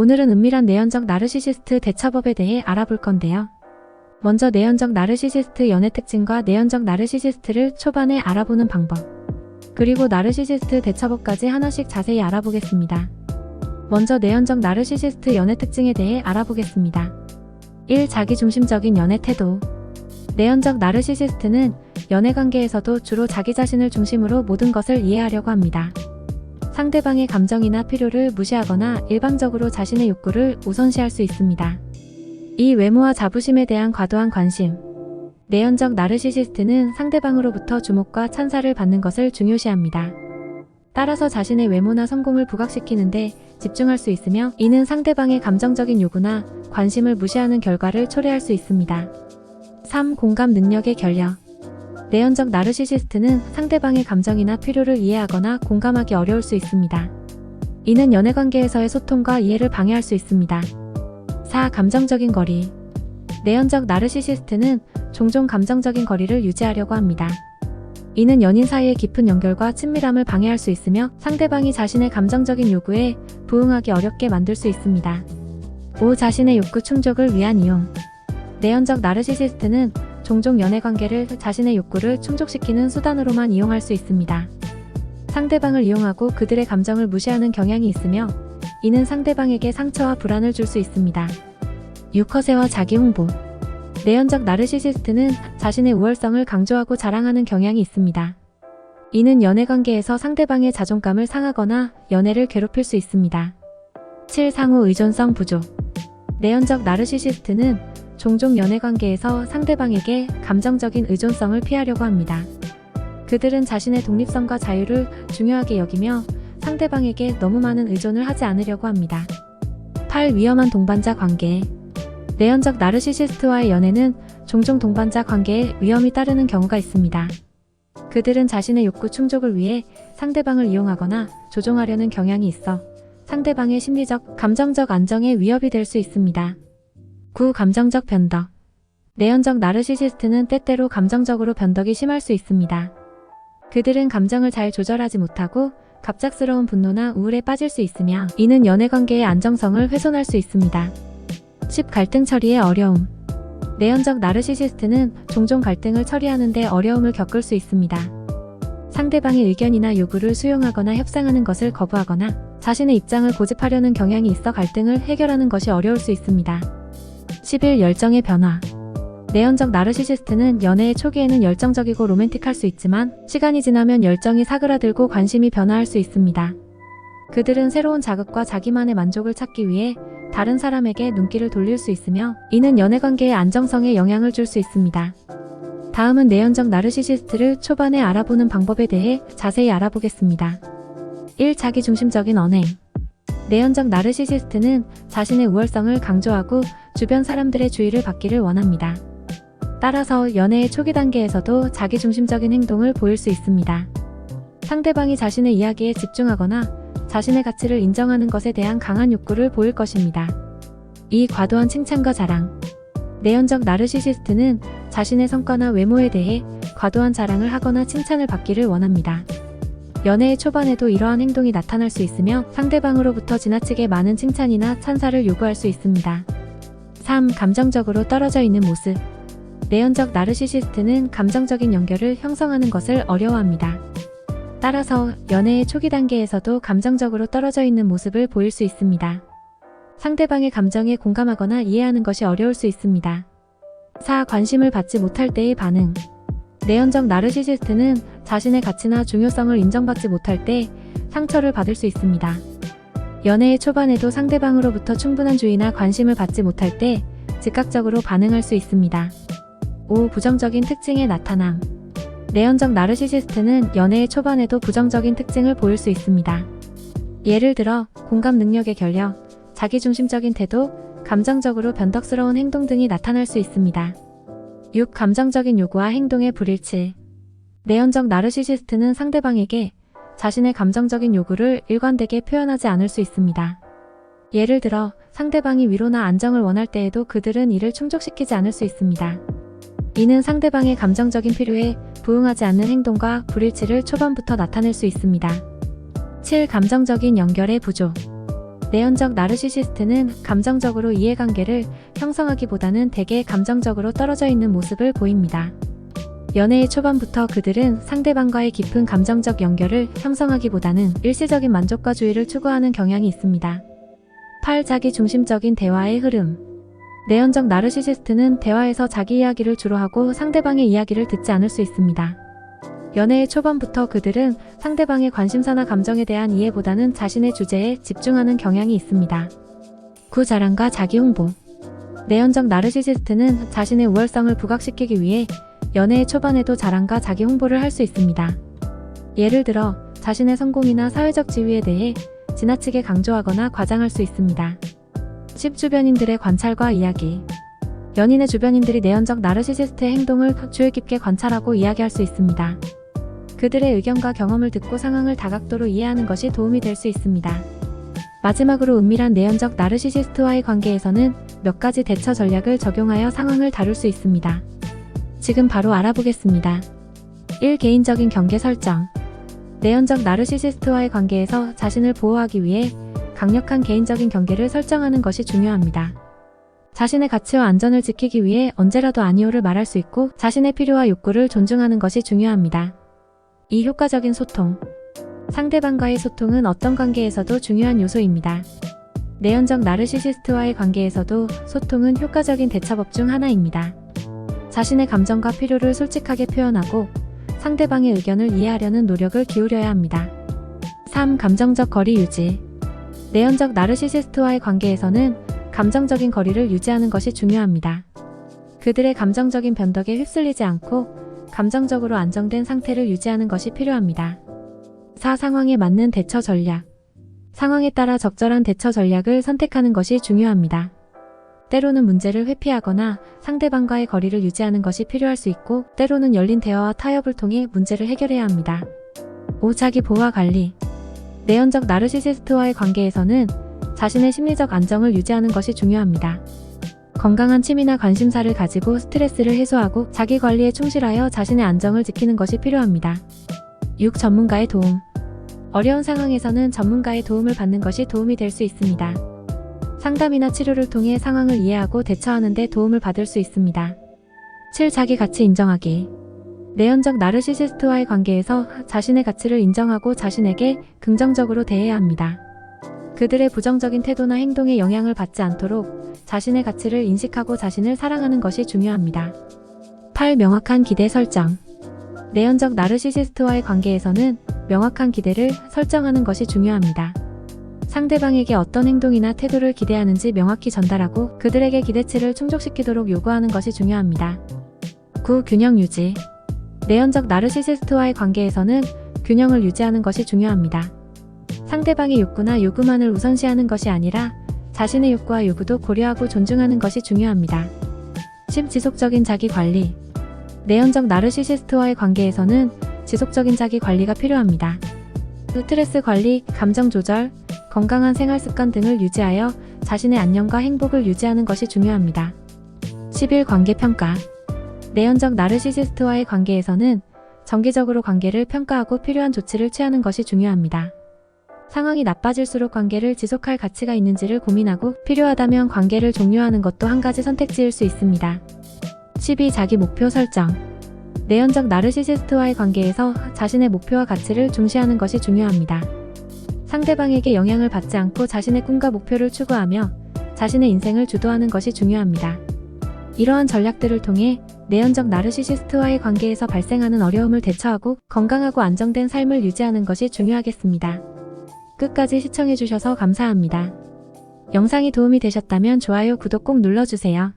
오늘은 은밀한 내연적 나르시시스트 대처법에 대해 알아볼 건데요. 먼저 내연적 나르시시스트 연애 특징과 내연적 나르시시스트를 초반에 알아보는 방법. 그리고 나르시시스트 대처법까지 하나씩 자세히 알아보겠습니다. 먼저 내연적 나르시시스트 연애 특징에 대해 알아보겠습니다. 1. 자기중심적인 연애 태도. 내연적 나르시시스트는 연애 관계에서도 주로 자기 자신을 중심으로 모든 것을 이해하려고 합니다. 상대방의 감정이나 필요를 무시하거나 일방적으로 자신의 욕구를 우선시할 수 있습니다. 이 외모와 자부심에 대한 과도한 관심. 내연적 나르시시스트는 상대방으로부터 주목과 찬사를 받는 것을 중요시합니다. 따라서 자신의 외모나 성공을 부각시키는데 집중할 수 있으며 이는 상대방의 감정적인 요구나 관심을 무시하는 결과를 초래할 수 있습니다. 3. 공감 능력의 결여. 내연적 나르시시스트는 상대방의 감정이나 필요를 이해하거나 공감하기 어려울 수 있습니다. 이는 연애 관계에서의 소통과 이해를 방해할 수 있습니다. 4. 감정적인 거리. 내연적 나르시시스트는 종종 감정적인 거리를 유지하려고 합니다. 이는 연인 사이의 깊은 연결과 친밀함을 방해할 수 있으며 상대방이 자신의 감정적인 요구에 부응하기 어렵게 만들 수 있습니다. 5. 자신의 욕구 충족을 위한 이용. 내연적 나르시시스트는 종종 연애 관계를 자신의 욕구를 충족시키는 수단으로만 이용할 수 있습니다. 상대방을 이용하고 그들의 감정을 무시하는 경향이 있으며 이는 상대방에게 상처와 불안을 줄 수 있습니다. 6. 허세와 자기 홍보. 내연적 나르시시스트는 자신의 우월성을 강조하고 자랑하는 경향이 있습니다. 이는 연애 관계에서 상대방의 자존감을 상하거나 연애를 괴롭힐 수 있습니다. 7. 상호 의존성 부족. 내연적 나르시시스트는 종종 연애 관계에서 상대방에게 감정적인 의존성을 피하려고 합니다. 그들은 자신의 독립성과 자유를 중요하게 여기며 상대방에게 너무 많은 의존을 하지 않으려고 합니다. 8. 위험한 동반자 관계. 내연적 나르시시스트와의 연애는 종종 동반자 관계에 위험이 따르는 경우가 있습니다. 그들은 자신의 욕구 충족을 위해 상대방을 이용하거나 조종하려는 경향이 있어 상대방의 심리적, 감정적 안정에 위협이 될 수 있습니다. 9. 감정적 변덕. 내연적 나르시시스트는 때때로 감정적으로 변덕이 심할 수 있습니다. 그들은 감정을 잘 조절하지 못하고 갑작스러운 분노나 우울에 빠질 수 있으며 이는 연애 관계의 안정성을 훼손할 수 있습니다. 10. 갈등 처리의 어려움. 내연적 나르시시스트는 종종 갈등을 처리하는 데 어려움을 겪을 수 있습니다. 상대방의 의견이나 요구를 수용하거나 협상하는 것을 거부하거나 자신의 입장을 고집하려는 경향이 있어 갈등을 해결하는 것이 어려울 수 있습니다. 11. 열정의 변화. 내연적 나르시시스트는 연애의 초기에는 열정적이고 로맨틱할 수 있지만 시간이 지나면 열정이 사그라들고 관심이 변화할 수 있습니다. 그들은 새로운 자극과 자기만의 만족을 찾기 위해 다른 사람에게 눈길을 돌릴 수 있으며 이는 연애 관계의 안정성에 영향을 줄 수 있습니다. 다음은 내연적 나르시시스트를 초반에 알아보는 방법에 대해 자세히 알아보겠습니다. 1. 자기중심적인 언행. 내연적 나르시시스트는 자신의 우월성을 강조하고 주변 사람들의 주의를 받기를 원합니다. 따라서 연애의 초기 단계에서도 자기중심적인 행동을 보일 수 있습니다. 상대방이 자신의 이야기에 집중하거나 자신의 가치를 인정하는 것에 대한 강한 욕구를 보일 것입니다. 이 과도한 칭찬과 자랑. 내연적 나르시시스트는 자신의 성과나 외모에 대해 과도한 자랑을 하거나 칭찬을 받기를 원합니다. 연애의 초반에도 이러한 행동이 나타날 수 있으며 상대방으로부터 지나치게 많은 칭찬이나 찬사를 요구할 수 있습니다. 3. 감정적으로 떨어져 있는 모습. 내연적 나르시시스트는 감정적인 연결을 형성하는 것을 어려워합니다. 따라서 연애의 초기 단계에서도 감정적으로 떨어져 있는 모습을 보일 수 있습니다. 상대방의 감정에 공감하거나 이해하는 것이 어려울 수 있습니다. 4. 관심을 받지 못할 때의 반응. 내연적 나르시시스트는 자신의 가치나 중요성을 인정받지 못할 때 상처를 받을 수 있습니다. 연애의 초반에도 상대방으로부터 충분한 주의나 관심을 받지 못할 때 즉각적으로 반응할 수 있습니다. 5. 부정적인 특징의 나타남. 내연적 나르시시스트는 연애의 초반에도 부정적인 특징을 보일 수 있습니다. 예를 들어 공감 능력의 결여, 자기중심적인 태도, 감정적으로 변덕스러운 행동 등이 나타날 수 있습니다. 6. 감정적인 요구와 행동의 불일치. 내연적 나르시시스트는 상대방에게 자신의 감정적인 요구를 일관되게 표현하지 않을 수 있습니다. 예를 들어 상대방이 위로나 안정을 원할 때에도 그들은 이를 충족시키지 않을 수 있습니다. 이는 상대방의 감정적인 필요에 부응하지 않는 행동과 불일치를 초반부터 나타낼 수 있습니다. 7. 감정적인 연결의 부족. 내연적 나르시시스트는 감정적으로 이해관계를 형성하기보다는 대개 감정적으로 떨어져 있는 모습을 보입니다. 연애의 초반부터 그들은 상대방과의 깊은 감정적 연결을 형성하기보다는 일시적인 만족과 주의를 추구하는 경향이 있습니다. 8. 자기 중심적인 대화의 흐름. 내연적 나르시시스트는 대화에서 자기 이야기를 주로 하고 상대방의 이야기를 듣지 않을 수 있습니다. 연애의 초반부터 그들은 상대방의 관심사나 감정에 대한 이해보다는 자신의 주제에 집중하는 경향이 있습니다. 구 자랑과 자기 홍보. 내연적 나르시시스트는 자신의 우월성을 부각시키기 위해 연애의 초반에도 자랑과 자기 홍보를 할 수 있습니다. 예를 들어 자신의 성공이나 사회적 지위에 대해 지나치게 강조하거나 과장할 수 있습니다. 10. 주변인들의 관찰과 이야기. 연인의 주변인들이 내연적 나르시시스트의 행동을 주의 깊게 관찰하고 이야기할 수 있습니다. 그들의 의견과 경험을 듣고 상황을 다각도로 이해하는 것이 도움이 될 수 있습니다. 마지막으로 은밀한 내연적 나르시시스트와의 관계에서는 몇 가지 대처 전략을 적용하여 상황을 다룰 수 있습니다. 지금 바로 알아보겠습니다. 1. 개인적인 경계 설정. 내연적 나르시시스트와의 관계에서 자신을 보호하기 위해 강력한 개인적인 경계를 설정하는 것이 중요합니다. 자신의 가치와 안전을 지키기 위해 언제라도 아니오를 말할 수 있고 자신의 필요와 욕구를 존중하는 것이 중요합니다. 2. 효과적인 소통. 상대방과의 소통은 어떤 관계에서도 중요한 요소입니다. 내연적 나르시시스트와의 관계에서도 소통은 효과적인 대처법 중 하나입니다. 자신의 감정과 필요를 솔직하게 표현하고 상대방의 의견을 이해하려는 노력을 기울여야 합니다. 3. 감정적 거리 유지. 내연적 나르시시스트와의 관계에서는 감정적인 거리를 유지하는 것이 중요합니다. 그들의 감정적인 변덕에 휩쓸리지 않고 감정적으로 안정된 상태를 유지하는 것이 필요합니다. 4. 상황에 맞는 대처 전략. 상황에 따라 적절한 대처 전략을 선택하는 것이 중요합니다. 때로는 문제를 회피하거나 상대방과의 거리를 유지하는 것이 필요할 수 있고, 때로는 열린 대화와 타협을 통해 문제를 해결해야 합니다. 5. 자기 보호와 관리. 내연적 나르시시스트와의 관계에서는 자신의 심리적 안정을 유지하는 것이 중요합니다. 건강한 취미나 관심사를 가지고 스트레스를 해소하고 자기 관리에 충실하여 자신의 안정을 지키는 것이 필요합니다. 6. 전문가의 도움. 어려운 상황에서는 전문가의 도움을 받는 것이 도움이 될 수 있습니다. 상담이나 치료를 통해 상황을 이해하고 대처하는 데 도움을 받을 수 있습니다. 7. 자기 가치 인정하기. 내연적 나르시시스트와의 관계에서 자신의 가치를 인정하고 자신에게 긍정적으로 대해야 합니다. 그들의 부정적인 태도나 행동에 영향을 받지 않도록 자신의 가치를 인식하고 자신을 사랑하는 것이 중요합니다. 8. 명확한 기대 설정. 내연적 나르시시스트와의 관계에서는 명확한 기대를 설정하는 것이 중요합니다. 상대방에게 어떤 행동이나 태도를 기대하는지 명확히 전달하고 그들에게 기대치를 충족시키도록 요구하는 것이 중요합니다. 9. 균형 유지. 내연적 나르시시스트와의 관계에서는 균형을 유지하는 것이 중요합니다. 상대방의 욕구나 요구만을 우선시하는 것이 아니라 자신의 욕구와 요구도 고려하고 존중하는 것이 중요합니다. 10. 지속적인 자기 관리. 내연적 나르시시스트와의 관계에서는 지속적인 자기 관리가 필요합니다. 스트레스 관리, 감정 조절, 건강한 생활 습관 등을 유지하여 자신의 안녕과 행복을 유지하는 것이 중요합니다. 11. 관계 평가. 내연적 나르시시스트와의 관계에서는 정기적으로 관계를 평가하고 필요한 조치를 취하는 것이 중요합니다. 상황이 나빠질수록 관계를 지속할 가치가 있는지를 고민하고 필요하다면 관계를 종료하는 것도 한 가지 선택지일 수 있습니다. 12. 자기 목표 설정. 내연적 나르시시스트와의 관계에서 자신의 목표와 가치를 중시하는 것이 중요합니다. 상대방에게 영향을 받지 않고 자신의 꿈과 목표를 추구하며 자신의 인생을 주도하는 것이 중요합니다. 이러한 전략들을 통해 내연적 나르시시스트와의 관계에서 발생하는 어려움을 대처하고 건강하고 안정된 삶을 유지하는 것이 중요하겠습니다. 끝까지 시청해주셔서 감사합니다. 영상이 도움이 되셨다면 좋아요, 구독 꼭 눌러주세요.